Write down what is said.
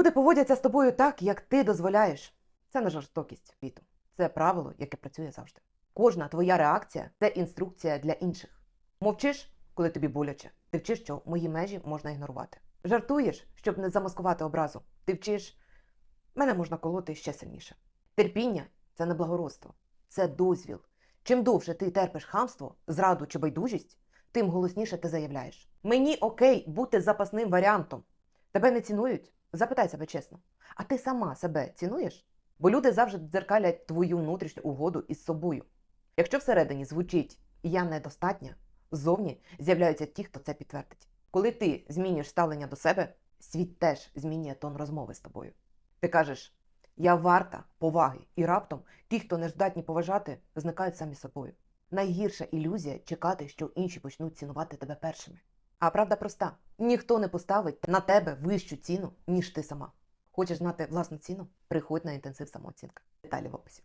Люди поводяться з тобою так, як ти дозволяєш. Це не жорстокість, Віто. Це правило, яке працює завжди. Кожна твоя реакція це інструкція для інших. Мовчиш, коли тобі боляче. Ти вчиш, що мої межі можна ігнорувати. Жартуєш, щоб не замаскувати образу. Ти вчиш, мене можна колоти ще сильніше. Терпіння це не благородство, це дозвіл. Чим довше ти терпиш хамство, зраду чи байдужість, тим голосніше ти заявляєш: Мені окей бути запасним варіантом. Тебе не цінують? Запитай себе чесно. А ти сама себе цінуєш? Бо люди завжди дзеркалять твою внутрішню угоду із собою. Якщо всередині звучить я недостатня, ззовні з'являються ті, хто це підтвердить. Коли ти змінюєш ставлення до себе, світ теж змінює тон розмови з тобою. Ти кажеш, я варта поваги, і раптом ті, хто не здатні поважати, зникають самі собою. Найгірша ілюзія чекати, що інші почнуть цінувати тебе першими. А правда проста: ніхто не поставить на тебе вищу ціну, ніж ти сама. Хочеш знати власну ціну? Приходь на інтенсив самооцінка. Деталі в описі.